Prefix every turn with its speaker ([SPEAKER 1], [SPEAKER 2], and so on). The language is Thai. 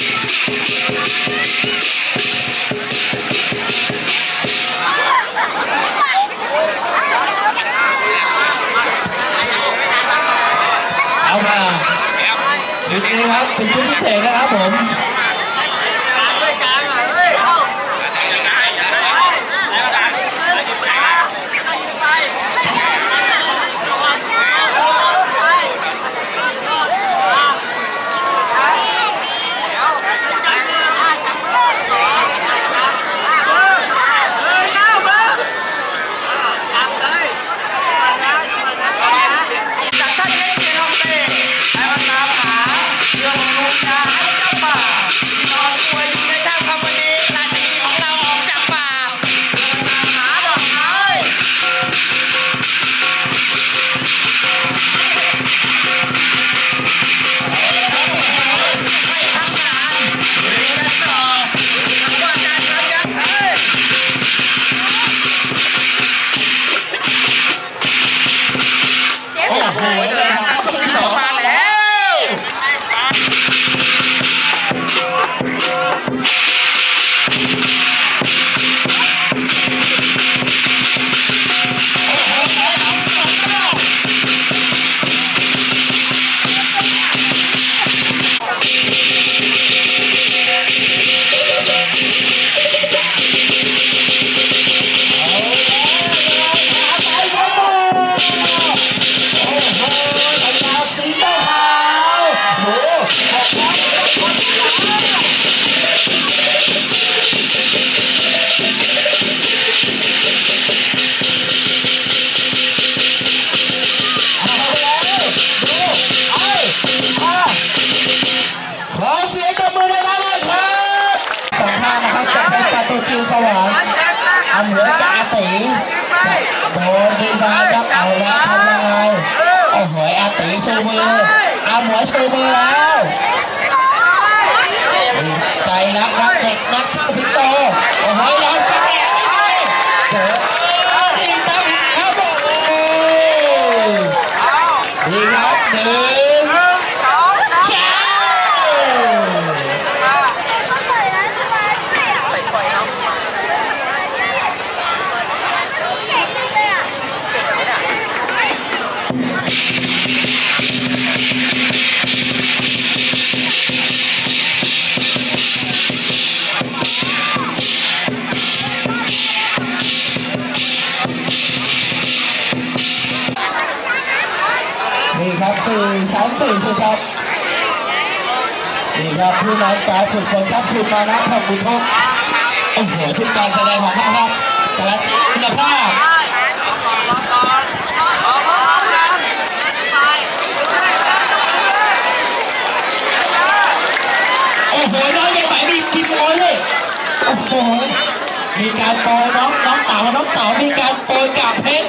[SPEAKER 1] เอามาดูดีนะครับเป็นชุดพิเศษนะครับผม
[SPEAKER 2] อันเหนือ
[SPEAKER 1] จากอาตีโดนดีมาครับเอาละทำยังไงโอ้โหอาตีชูมืออาหมวยชูมือแล้วใจรักครับเด็กนักช่างสิงโตโอ้โหยอมแสดงไปเดี๋ยวดีครับครับผมดีครับหนึ่ง สี่สามสี่คือครับนี่ครับผู้นำการฝึกฝนครับคุณมานะขอบคุณครับโอ้โหทุกการแสดงของเขาครับการันตีคุณภาพโอ้โหน้องยังไหวมีกินโอยเลยโอ้โหมีการโปรยน้องน้องเต๋าน้องเต๋ามีการโปรยกาบเพชร